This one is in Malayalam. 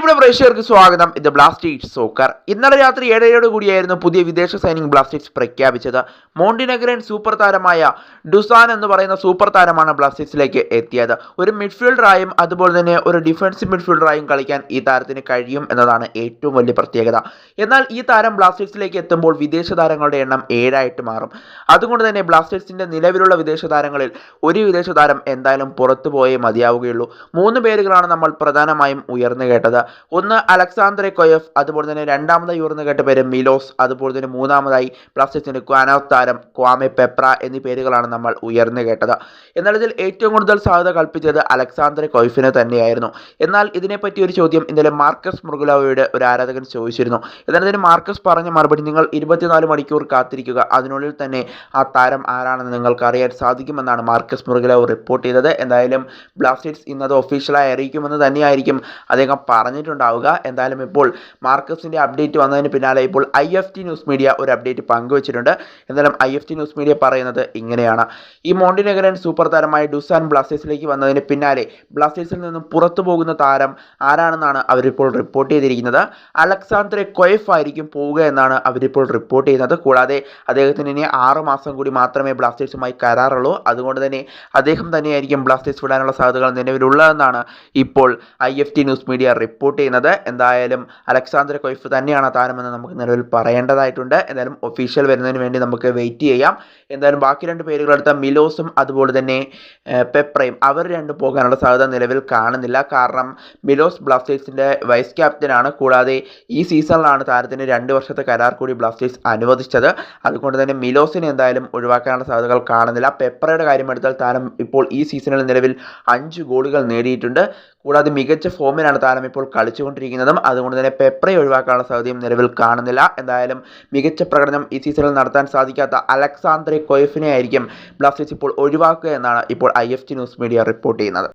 പ്രിയപ്പെട്ട പ്രേക്ഷകർക്ക് സ്വാഗതം. ഇത് ബ്ലാസ്റ്റേഴ്സ് സോക്കർ ഇന്നലെ രാത്രി ഏഴരയോട് കൂടിയായിരുന്നു പുതിയ വിദേശ സൈനിങ് ബ്ലാസ്റ്റേഴ്സ് പ്രഖ്യാപിച്ചത്. മോണ്ടിനഗരൻ സൂപ്പർ താരമായ ഡുസാൻ എന്ന് പറയുന്ന സൂപ്പർ താരമാണ് ബ്ലാസ്റ്റേഴ്സിലേക്ക് എത്തിയത്. ഒരു മിഡ്ഫീൽഡറായും അതുപോലെ തന്നെ ഒരു ഡിഫൻസീവ് മിഡ്ഫീൽഡറായും കളിക്കാൻ ഈ താരത്തിന് കഴിയും എന്നതാണ് ഏറ്റവും വലിയ പ്രത്യേകത. എന്നാൽ ഈ താരം ബ്ലാസ്റ്റേഴ്സിലേക്ക് എത്തുമ്പോൾ വിദേശ താരങ്ങളുടെ എണ്ണം ഏഴായിട്ട് മാറും. അതുകൊണ്ട് തന്നെ ബ്ലാസ്റ്റേഴ്സിന്റെ നിലവിലുള്ള വിദേശ താരങ്ങളിൽ ഒരു വിദേശ താരം എന്തായാലും പുറത്തു പോയേ മതിയാവുകയുള്ളൂ. മൂന്ന് പേരുകളാണ് നമ്മൾ പ്രധാനമായും ഉയർന്നു കേട്ടത്. ഒന്ന് അലക്സാന്ദ്രെ കൊയഫ് അതുപോലെ തന്നെ രണ്ടാമതായി ഉയർന്നു കേട്ട പേര് മിലോസ് അതുപോലെ തന്നെ മൂന്നാമതായി ബ്ലാസ്റ്റേഴ്സിന്റെ ക്വാനോസ് താരം ക്വാമെ പെപ്ര എന്നീ പേരുകളാണ് നമ്മൾ ഉയർന്നു കേട്ടത്. എന്നാൽ ഇതിൽ ഏറ്റവും കൂടുതൽ സാധ്യത കൽപ്പിച്ചത് അലക്സാന്ദ്രെ കൊയ്ഫിന് തന്നെയായിരുന്നു. എന്നാൽ ഇതിനെപ്പറ്റി ഒരു ചോദ്യം ഇന്നലെ മാർക്കസ് മുർഗുലാവോയുടെ ഒരു ആരാധകൻ ചോദിച്ചിരുന്നു. എന്നാൽ ഇതിന് മാർക്കസ് പറഞ്ഞ മറുപടി നിങ്ങൾ ഇരുപത്തിനാല് മണിക്കൂർ കാത്തിരിക്കുക. അതിനുള്ളിൽ തന്നെ ആ താരം ആരാണെന്ന് നിങ്ങൾക്ക് അറിയാൻ സാധിക്കുമെന്നാണ് മാർക്കസ് മുർഗുലാവ് റിപ്പോർട്ട് ചെയ്തത്. എന്തായാലും ബ്ലാസ്റ്റേഴ്സ് ഇന്നത് ഒഫീഷ്യലായി അറിയിക്കുമെന്ന് തന്നെയായിരിക്കും അദ്ദേഹം പറഞ്ഞിട്ടുണ്ടാവുക എന്തായാലും ഇപ്പോൾ മാർക്കസിന്റെ അപ്ഡേറ്റ് വന്നതിന് പിന്നാലെ ഇപ്പോൾ I F T news media ഒരു അപ്ഡേറ്റ് പങ്കുവച്ചിട്ടുണ്ട്. എന്തായാലും I F T news media പറയുന്നത് ഇങ്ങനെയാണ്. ഈ മോണ്ടിനഗരൻ സൂപ്പർ താരമായ ഡുസാൻ ബ്ലാസ്റ്റേഴ്സിലേക്ക് വന്നതിന് പിന്നാലെ ബ്ലാസ്റ്റേഴ്സിൽ നിന്നും പുറത്തു പോകുന്ന താരം ആരാണെന്നാണ് അവരിപ്പോൾ റിപ്പോർട്ട് ചെയ്തിരിക്കുന്നത്. അലക്സാന്ദ്രെ കൊയഫ് ആയിരിക്കും പോവുക എന്നാണ് അവരിപ്പോൾ റിപ്പോർട്ട് ചെയ്യുന്നത്. കൂടാതെ അദ്ദേഹത്തിന് ഇനി ആറ് മാസം കൂടി മാത്രമേ ബ്ലാസ്റ്റേഴ്സുമായി കരാറുള്ളൂ. അതുകൊണ്ട് തന്നെ അദ്ദേഹം തന്നെയായിരിക്കും ബ്ലാസ്റ്റേഴ്സ് വിടാനുള്ള സാധ്യതകൾ നിലവിലുള്ളതെന്നാണ് ഇപ്പോൾ I F T news media report ചെയ്യുന്നത്. എന്തായാലും അലക്സാണ്ടർ കൊയ്ഫ് തന്നെയാണ് താരമെന്ന് നമുക്ക് നിലവിൽ പറയേണ്ടതായിട്ടുണ്ട്. എന്തായാലും ഒഫീഷ്യൽ വരുന്നതിന് വേണ്ടി നമുക്ക് വെയിറ്റ് ചെയ്യാം. എന്തായാലും ബാക്കി രണ്ട് പേരുകളെടുത്ത മിലോസും അതുപോലെ തന്നെ പെപ്രയും അവർ രണ്ടും പോകാനുള്ള സാധ്യത നിലവിൽ കാണുന്നില്ല. കാരണം മിലോസ് ബ്ലാസ്റ്റേഴ്സിന്റെ വൈസ് ക്യാപ്റ്റനാണ് കൂടാതെ ഈ സീസണിലാണ് താരത്തിന് രണ്ട് വർഷത്തെ കരാർ കൂടി ബ്ലാസ്റ്റേഴ്സ് അനുവദിച്ചത്. അതുകൊണ്ട് തന്നെ മിലോസിനെ എന്തായാലും ഒഴിവാക്കാനുള്ള സാധ്യതകൾ കാണുന്നില്ല. പെപ്രയുടെ കാര്യം എടുത്താൽ താരം ഇപ്പോൾ ഈ സീസണിൽ നിലവിൽ അഞ്ച് ഗോളുകൾ നേടിയിട്ടുണ്ട്. കൂടാതെ മികച്ച ഫോമിലാണ് താരം ഇപ്പോൾ കളിച്ചുകൊണ്ടിരിക്കുന്നതും അതുകൊണ്ട് തന്നെ പെപ്രയെ ഒഴിവാക്കാനുള്ള സാധ്യതയും നിലവിൽ കാണുന്നില്ല. എന്തായാലും മികച്ച പ്രകടനം ഈ സീസണിൽ നടത്താൻ സാധിക്കാത്ത അലക്സാന്ദ്രെ കൊയഫിനെ ആയിരിക്കും ബ്ലാസ്റ്റേഴ്സ് ഇപ്പോൾ ഒഴിവാക്കുക എന്നാണ് ഇപ്പോൾ I F T news media report ചെയ്യുന്നത്.